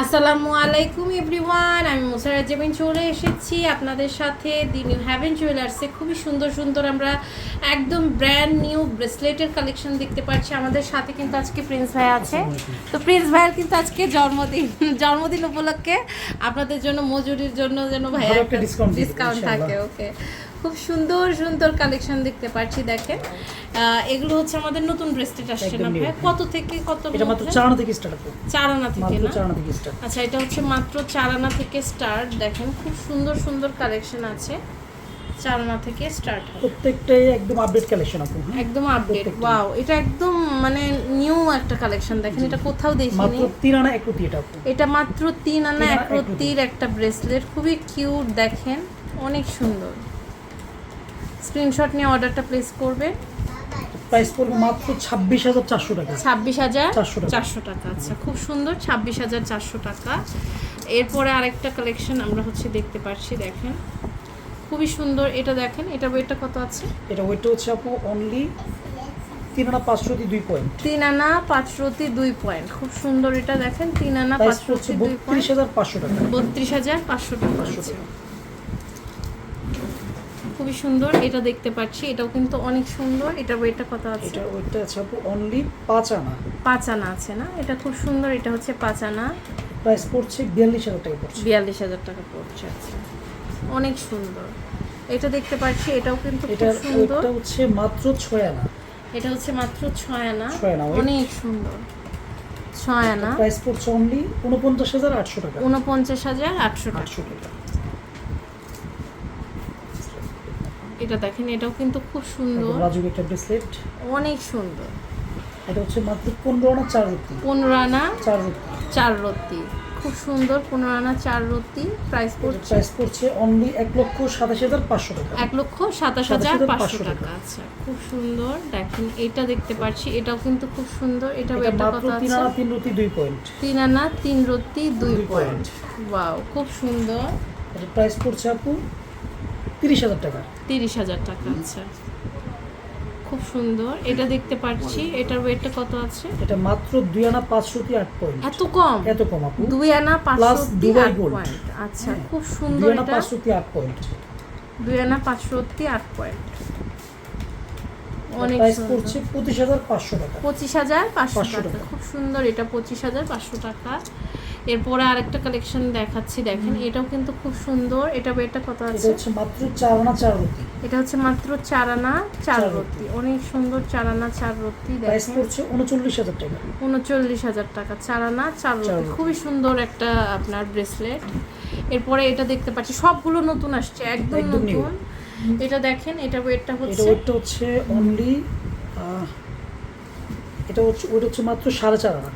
আসসালামু আলাইকুম এভরিওয়ান আমি মুসারাত জেবিন চলে এসেছি আপনাদের সাথে দি নিউ হ্যাভেন জুয়েলার্সে খুবই সুন্দর সুন্দর আমরা একদম ব্র্যান্ড নিউ ব্রেসলেটের কালেকশন দেখতে পাচ্ছি। আমাদের সাথে কিন্তু আজকে প্রিন্স ভাই আছে। তো প্রিন্স ভাইয়ের কিন্তু আজকে জন্মদিন জন্মদিন উপলক্ষে আপনাদের জন্য মজুরির জন্য যেন ভাই ভালো একটা discount দিয়ে দেবো, ডিসকাউন্ট থাকে ওকে খুব সুন্দর সুন্দর কালেকশন দেখতে পাচ্ছি দেখেন। এগুলো হচ্ছে আমাদের নতুন ব্রেসলেট আসছে না ভাই? কত থেকে কত এটা মাত্র চার আনা থেকে স্টার্ট চার আনা থেকে মাত্র না? চার আনা থেকে স্টার্ট আচ্ছা এটা হচ্ছে মাত্র চারানা থেকে স্টার্ট দেখেন খুব সুন্দর সুন্দর কালেকশন আছে। চারানা থেকে স্টার্ট প্রত্যেকটাই একদম আপডেট কালেকশন আপু? একদম আপডেট। ওয়াও এটা একদম মানে নিউ একটা কালেকশন দেখেন এটা কোথাও দেখিনি। মাত্র তিন আনা এক রুটি এটা। এটা মাত্র তিন আনা তিন আনা এক এক রত্তির একটা ব্রেসলেট খুবই কিউট দেখেন অনেক সুন্দর। স্ক্রিনশট নিয়ে অর্ডারটা প্লেস করবে প্রাইস পড়বে মাত্র ছাব্বিশ হাজার চারশো টাকা। ছাব্বিশ হাজার 400 টাকা। চারশো টাকা আচ্ছা খুব সুন্দর ছাব্বিশ হাজার চারশো টাকা। এরপরে আরেকটা কালেকশন আমরা হচ্ছে দেখতে পাচ্ছি দেখেন। খুবই সুন্দর এটা দেখেন এটা ওয়েটটা কত আছে? এটা ওইটা হচ্ছে আপু অনলি তিন আনা পাঁচশো দুই পয়েন্ট তিন আনা পাঁচশোতি দুই পয়েন্ট খুব সুন্দর এটা দেখেন তিন আনা পাঁচশোতি দুই বত্রিশ হাজার পাঁচশো টাকা। বত্রিশ হাজার পাঁচশো পাঁচশো টাকা। খুবই সুন্দর এটা দেখতে পাচ্ছি এটাও কিন্তু অনেক সুন্দর এটা ওয়েটটা কত আছে? এটা ওইটা আছে অনলি পাঁচ আনা। পাঁচ আনা আছে না? এটা খুব সুন্দর এটা হচ্ছে পাঁচ আনা প্রাইস পড়ছে বিয়াল্লিশ হাজার টাকা পড়ছে। বিয়াল্লিশ হাজার টাকা পড়ছে আচ্ছা। অনেক সুন্দর। এটা দেখতে পাচ্ছি এটাও কিন্তু এটার সুন্দর। ওইটা হচ্ছে মাত্র ছয় আনা। এটা হচ্ছে মাত্র ছয় আনা। অনেক সুন্দর। ছয় আনা। প্রাইস পড়ছে অনলি উনপঞ্চাশ হাজার আটশো টাকা। উনপঞ্চাশ হাজার আটশো আটশো টাকা। এটা দেখেন এটাও কিন্তু খুব সুন্দর। রাজুক একটা ব্রেসলেট অনেক সুন্দর। এটা হচ্ছে মাত্র পনেরো আনা চার রুটি পনেরো আনা চার রুটি চার রত্তি। খুব সুন্দর পনেরো আনা চার রত্তি। প্রাইস পড়ছে প্রাইস পড়ছে অনলি এক লক্ষ সাতাশ হাজার পাঁচশো টাকা। এক লক্ষ সাতাশ হাজার 27,500 পাঁচশো টাকা। আচ্ছা খুব সুন্দর। দেখেন এটা দেখতে পাচ্ছি এটাও কিন্তু খুব সুন্দর। এটা এটা এটা মাত্র কত তিন আনা তিন রুটি দুই পয়েন্ট তিন আনা তিন রত্তি দুই পয়েন্ট ওয়াও খুব সুন্দর। এটার প্রাইস পড়ছে আপু তিরিশ হাজার টাকা। তিরিশ হাজার টাকা আচ্ছা। খুব সুন্দর। এটা দেখতে পাচ্ছি। এটার ওয়েটটা কত আছে? এটা মাত্র দুই আনা পাঁচ রুটি আট পয়েন্ট। এত কম? এত কম আপু। দুই আনা পাঁচশো দুবাই আট পয়েন্ট। আচ্ছা হ্যাঁ। খুব দুই সুন্দর আনা এটা। পাঁচ রুটি আট পয়েন্ট। দুই আনা পাঁচশো আট পয়েন্ট। অনেক পড়ছে পঁচিশ হাজার পাঁচশো টাকা। পঁচিশ হাজার পাঁচশো 500 টাকা। টাকা। খুব সুন্দর। এটা পঁচিশ হাজার পাঁচশো টাকা। এরপরে আরেকটা কালেকশন দেখাচ্ছি দেখেন এটাও কিন্তু খুব সুন্দর। এটা এটা কত এটা আছে? হচ্ছে মাত্র চার আনা চার রুটি। এটা হচ্ছে মাত্র চার আনা চার রত্তি অনেক সুন্দর চার আনা চার রত্তি প্রাইস দেখেন পড়ছে উনচল্লিশ হাজার টাকা। উনচল্লিশ হাজার টাকা চার আনা চার রত্তি। খুবই সুন্দর একটা আপনার ব্রেসলেট এরপরে এটা দেখতে পাচ্ছি সবগুলো নতুন আসছে একদম নতুন। এটা দেখেন এটা ওয়েটটা এটা হচ্ছে ওইটা হচ্ছে অনলি এটা হচ্ছে ওইটা হচ্ছে মাত্র সাড়ে চার আনা।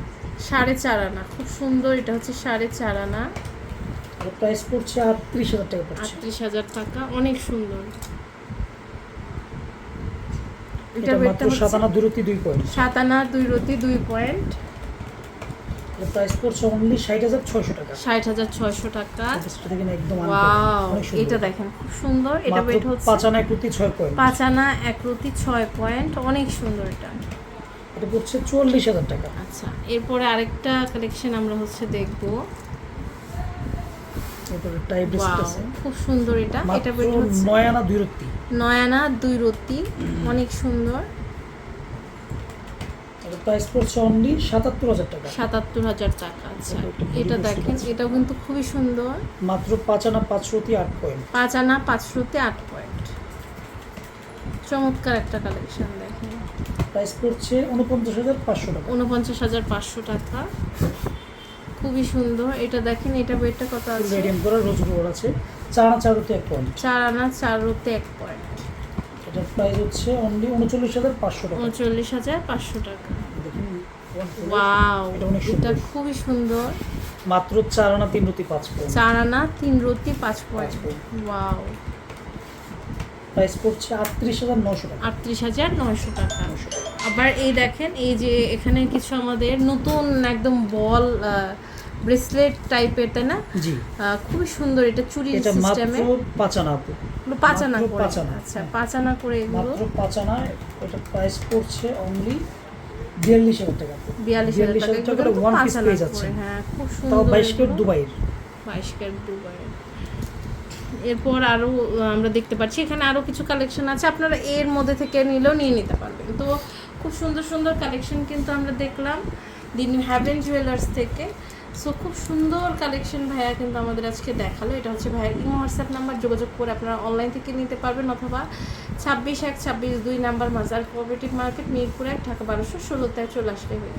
সাড়ে চার আনা। খুব সুন্দর এটা হচ্ছে সাড়ে চার আনা। প্রাইস পড়ছে আটত্রিশ হাজার টাকা আটত্রিশ হাজার টাকা অনেক সুন্দর। এটা এটা মাত্র সাত আনা দুই রুটি দুই পয়েন্ট সাত আনা দুই রতি দুই পয়েন্ট প্রাইস পড়ছে অনলি ষাট হাজার ছয়শো টাকা। ষাট হাজার ছয়শো টাকা। এটা দেখেন একদম। এটা খুব সুন্দর। এটা ওয়েট হচ্ছে পাঁচ আনা এক রুটি ছয় পয়েন্ট পাঁচ আনা এক রতি ছয় পয়েন্ট অনেক সুন্দর এটা। এটা পড়ছে চুয়াল্লিশ হাজার টাকা। আচ্ছা এরপরে আরেকটা কালেকশন আমরা হচ্ছে দেখব। এরপরে টাই আছে। খুব সুন্দর এটা। এটা মাত্র হচ্ছে নয় দুই রুটি নয় আনা দুই রতি অনেক সুন্দর। এটা প্রাইস পড়ছে অনলি সাতাত্তর হাজার টাকা। সাতাত্তর হাজার টাকা আচ্ছা। এটা এটা দেখেন এটাও কিন্তু খুবই সুন্দর। মাত্র পাঁচ আনা পাঁচ রুটি আট পয়েন্ট পাঁচ আনা পাঁচশোতে আট পয়েন্ট চমৎকার একটা কালেকশন দেখেন। প্রাইস পড়ছে উনপঞ্চাশ হাজার পাঁচশো টাকা। উনপঞ্চাশ হাজার পাঁচশো টাকা। খুবই সুন্দর। এটা দেখেন এটা ওয়েটটা কত আছে? রেডিয়াম করা রোজ গোল্ড আছে। চার আনা চার রুটি এক পয়েন্ট চার আনা চার রোতে এক পয়েন্ট এটার প্রাইস হচ্ছে অনলি উনচল্লিশ হাজার পাঁচশো টাকা। উনচল্লিশ হাজার পাঁচশো টাকা। দেখুন ওয়াও এটা খুবই সুন্দর। মাত্র চার আনা তিন রুটি পাঁচ পয়েন্ট চার আনা তিন রতি পাঁচ পয়েন্ট। ওয়াও প্রাইস পড়ছে আটত্রিশ হাজার নশো টাকা। আটত্রিশ হাজার নশো টাকা। আবার এই দেখেন এই যে এখানে কিছু আমাদের নতুন একদম বল ব্রেসলেট টাইপের তাই না? জি। খুবই সুন্দর এটা চুরি সিস্টেমে পাঁচ আনা আপু পাঁচানা মাত্র পাঁচ আনা। আচ্ছা পাঁচানা করে এগুলো। মাত্র পাঁচ আনা এটা প্রাইস পড়ছে অনলি বিয়াল্লিশ হাজার টাকা। বিয়াল্লিশ হাজার টাকা। ওয়ান পিস পেয়ে যাচ্ছে হ্যাঁ খুব সুন্দর বাইশ এগুলো। দুবাইয়ের। বাইশ ক্যারেট দুবাইয়ের। এরপর আরও আমরা দেখতে পাচ্ছি, এখানে আরও কিছু কালেকশন আছে, আপনারা এর মধ্যে থেকে নিলেও নিয়ে নিতে পারবেন। তো খুব সুন্দর সুন্দর কালেকশন কিন্তু আমরা দেখলাম দি নিউ হ্যাভেন জুয়েলার্স থেকে। সো খুব সুন্দর কালেকশন ভাইয়া কিন্তু আমাদের আজকে দেখাল। এটা হচ্ছে ভাইয়ের ইমো হোয়াটসঅ্যাপ নাম্বার যোগাযোগ করে আপনারা অনলাইন থেকে নিতে পারবেন, অথবা ছাব্বিশ এক, ছাব্বিশ দুই, নাম্বার মাজার কোঅপারেটিভ মার্কেট মিরপুর এক, ঢাকা বারোশো ষোলোতে চলে আসলে হয়ে